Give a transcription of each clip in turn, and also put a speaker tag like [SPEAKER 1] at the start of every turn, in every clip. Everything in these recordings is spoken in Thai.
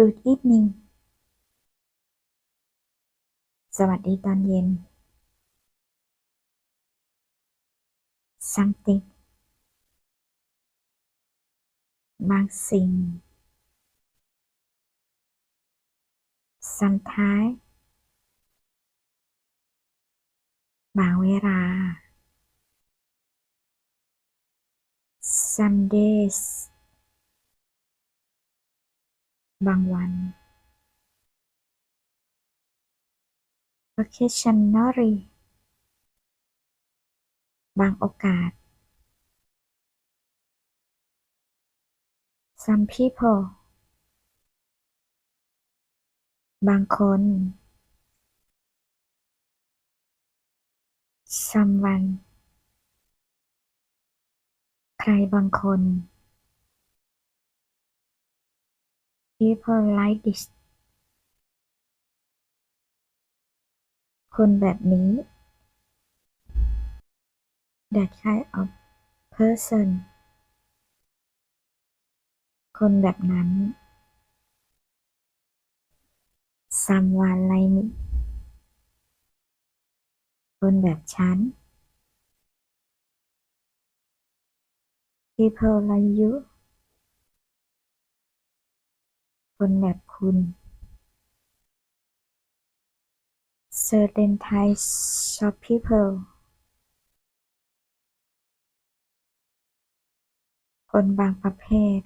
[SPEAKER 1] Good evening สวัสดีตอนเย็น Something บางสิ่ง Sometimes บางเวลา Some days บางวัน occasionally บางโอกาส some people บางคน someone ใครบางคน people like this คนแบบนี้ that kind of person คนแบบนั้น someone like me คนแบบฉัน people like you นแบบคุณ certain types of people คนบางประเภท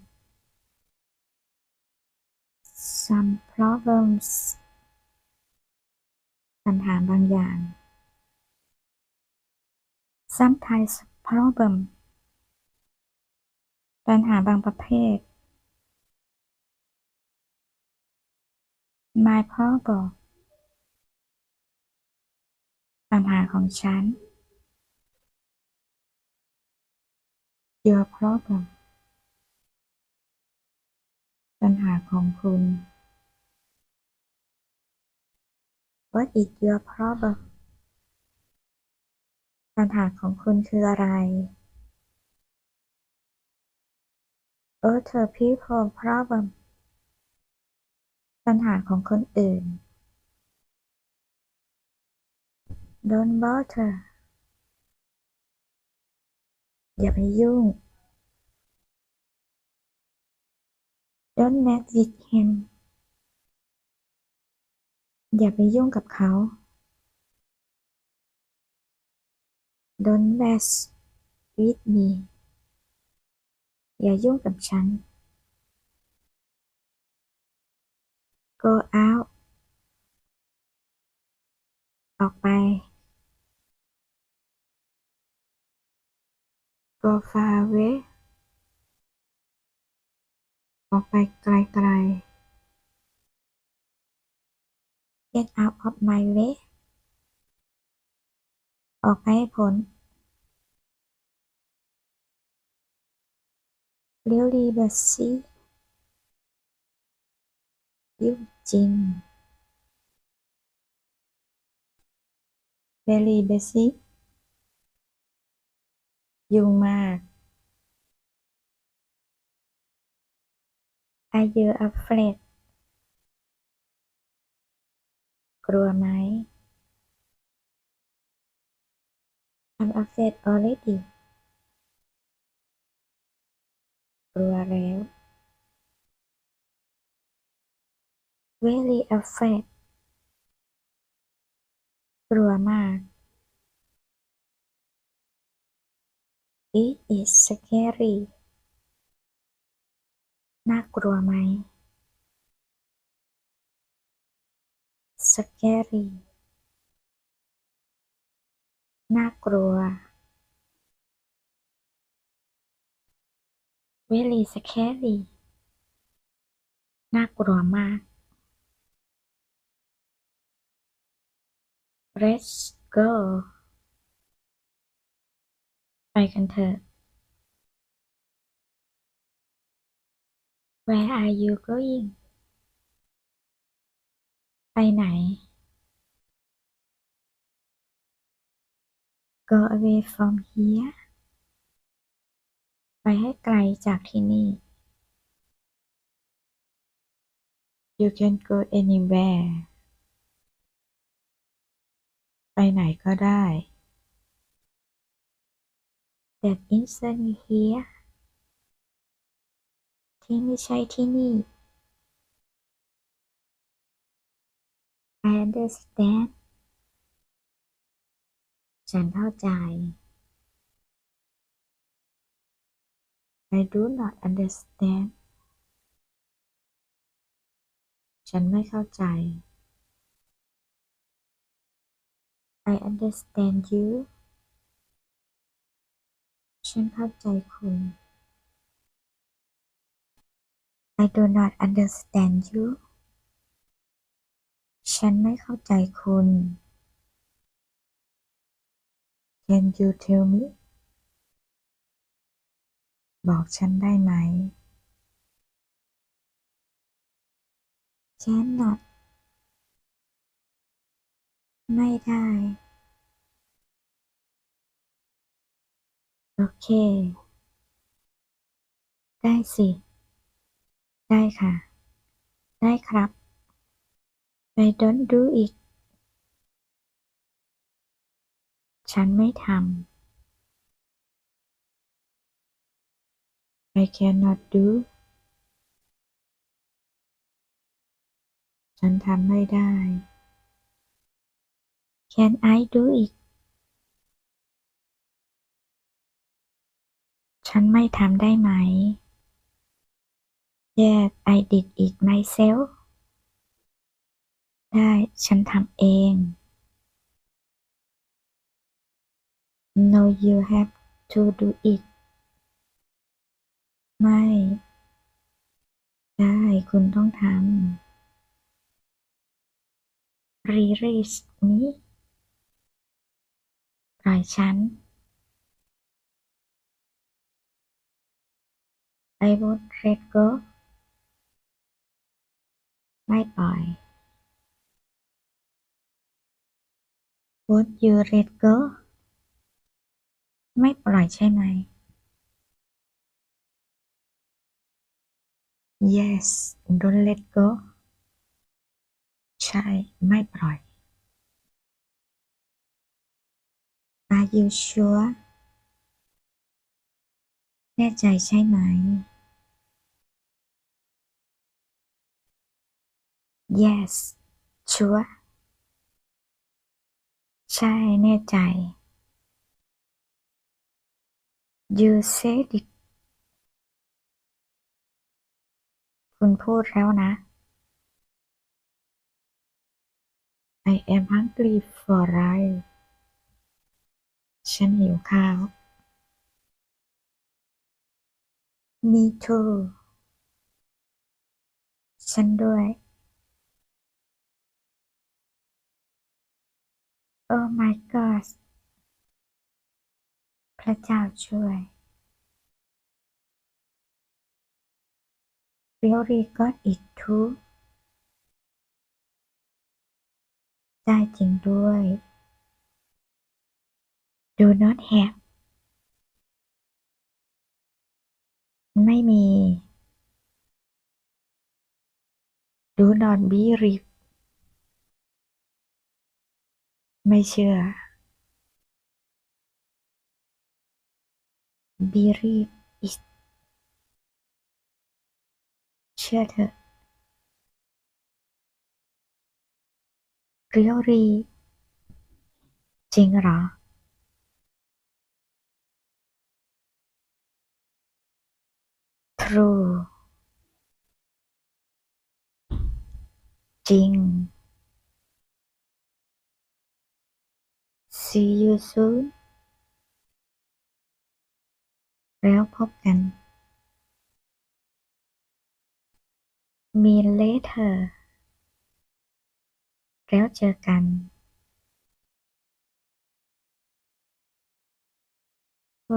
[SPEAKER 1] some problems ปัญหาบางอย่าง sometimes problem ปัญหาบางประเภท My problem ปัญหาของฉัน your problem ปัญหาของคุณ what is your problem ปัญหาของคุณคืออะไร other people problem ปัญหาของคนอื่น Don't bother อย่าไปยุ่ง Don't mess with him อย่าไปยุ่งกับเขา Don't mess with me อย่ายุ่งกับฉัน go out ออกไป go far away ออกไปไกลๆ get out of my way ออกไปให้ผลเลี้ยวดีแบบซี you Gym Very basic ยุ่งมาก Are you afraid กลัวไหม I'm afraid already กลัวแล้ว very afraid กลัวมาก it is scary น่ากลัวไหม scary น่ากลัว r e a l l y scary น่ากลัวมาก let's go ไปกันเถอะ Where are you going ไปไหน Go away from here ไปให้ไกลจากที่นี่ You can go anywhere ไปไหนก็ได้ That i s n t here ที่ไม่ใช่ที่นี่ I understand ฉันเข้าใจ I do not understand ฉันไม่เข้าใจ I understand you ฉันเข้าใจคุณ I do not
[SPEAKER 2] understand you ฉันไม่เข้าใจคุณ
[SPEAKER 1] Can you tell me บอกฉันได้ไหม Cannot ไม่ได้ โอเค ได้สิ ได้ค่ะ ได้ครับ I don't d อีก ฉันไม่ทำ I cannot do ฉันทำไม่ได้ Can I do it ฉันไม่ทำได้ไหม Yes I did it myself ได้ฉันทำเอง No you have to do it ไม่ ได้คุณต้องทำ Release me รอยชั้นไอบุตรเรกโกไม่ปล่อยบุตรยูเรตโกไม่ปล่อยใช่ไหม Yes don't let go ใช่ไม่ปล่อย Are you sure แน่ใจใช่ไหม Yes sure ใช่แน่ใจ You said it คุณพูดแล้วนะ I am hungry for rice ฉันหิวข้าว me too ฉันด้วย oh my god พระเจ้าช่วย really got it too ได้จริงด้วย do not have ไม่มี do not believe ไม่เชื่อ b e r i e v e i s เชื่อเถอะ really จริงเหรอรูจริง See you soon แล้วพบกัน Meet later แล้วเจอกัน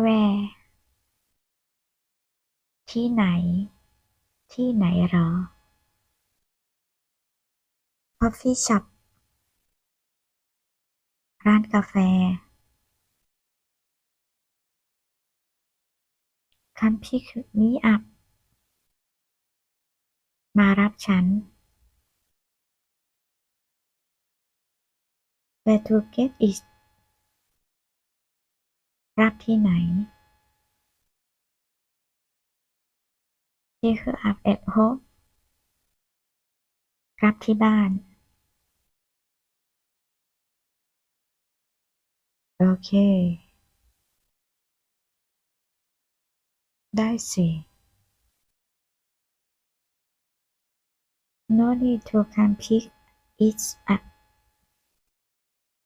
[SPEAKER 1] Where ที่ไหน ที่ไหนหรอ คอฟฟี่ช็อปร้านกาแฟ คัมพี่คือมีอับมารับฉันแต่ทูเก get i รับที่ไหนนี่คืออาบแอบโฮมกลับที่บ้าน โอเค ได้สิ no need to come pick it up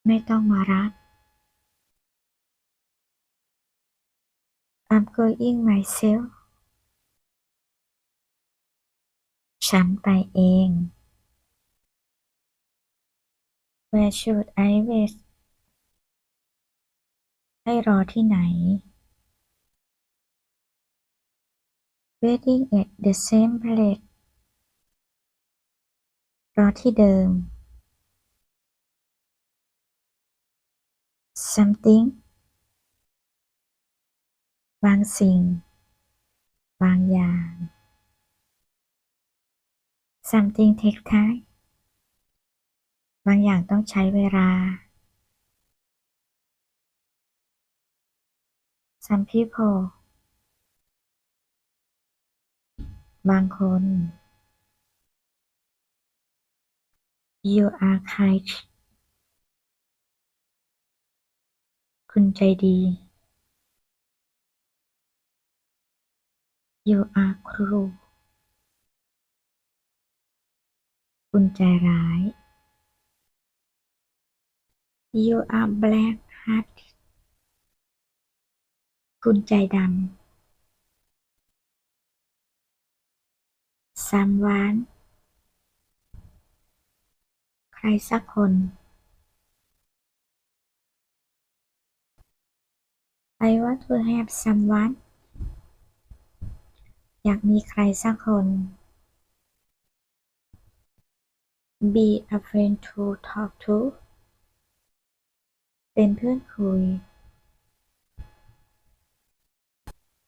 [SPEAKER 1] ไม่ต้องมารับ I'm going myself ฉันไปเอง Where should I wait ให้รอที่ไหน Waiting at the same place รอที่เดิม Something บางสิ่งบางอย่าง something take time บางอย่างต้องใช้เวลา some people บางคน you are kind คุณใจดี you are cruel คุญแจร้าย you are black heart คุณใจดำ someone ใครสักคน I want to have someone อยากมีใครสักคน be a friend to talk to เป็นเพื่อนคุย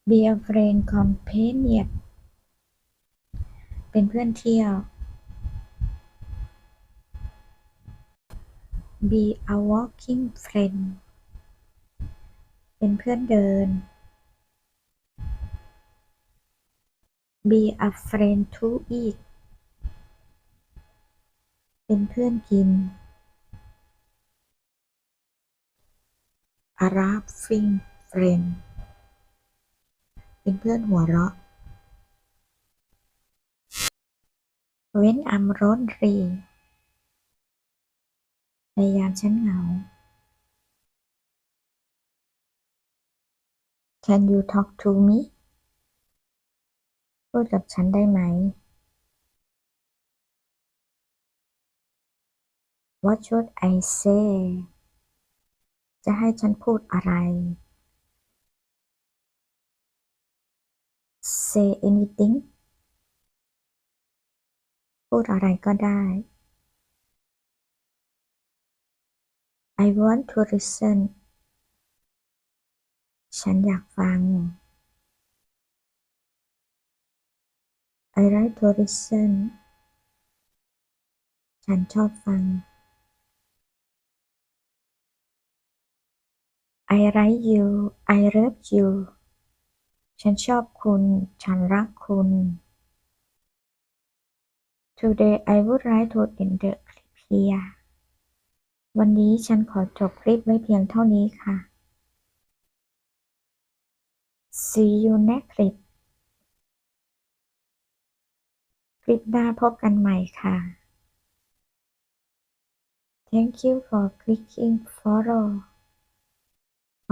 [SPEAKER 2] be a friend companion เป็นเพื่อนเที่ยว be a walking friend เป็นเพื่อนเดิน be a friend to eat เป็นเพื่อนกิน อาราฟฟิงเฟรน
[SPEAKER 1] เป็นเพื่อนหัวเราะ เวนอัมร o อนรี ในยามฉันเหงา Can you talk to me พูดกับฉันได้ไหม What should I say จะให้ฉันพูดอะไร Say anything พูดอะไรก็ได้ I want to listen ฉันอยากฟัง I like to listen ฉันชอบฟัง I like you I love you
[SPEAKER 2] ฉันชอบคุณ ฉันรักคุณ Today I would like to end the clip here วันนี้
[SPEAKER 1] ฉันขอจบคลิปไว้เพียงเท่านี้ค่ะ See you next clip คลิปหน
[SPEAKER 2] ้าพบกันใหม่ค่ะ Thank you for
[SPEAKER 1] clicking follow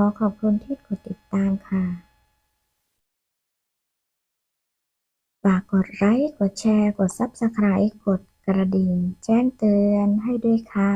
[SPEAKER 1] ขอขอบคุณที่กดติดตามค่ะ ฝากกดไลค์ กดแชร์ กด Subscribe กดกระดิ่งแจ้งเตือนให้ด้วยค่ะ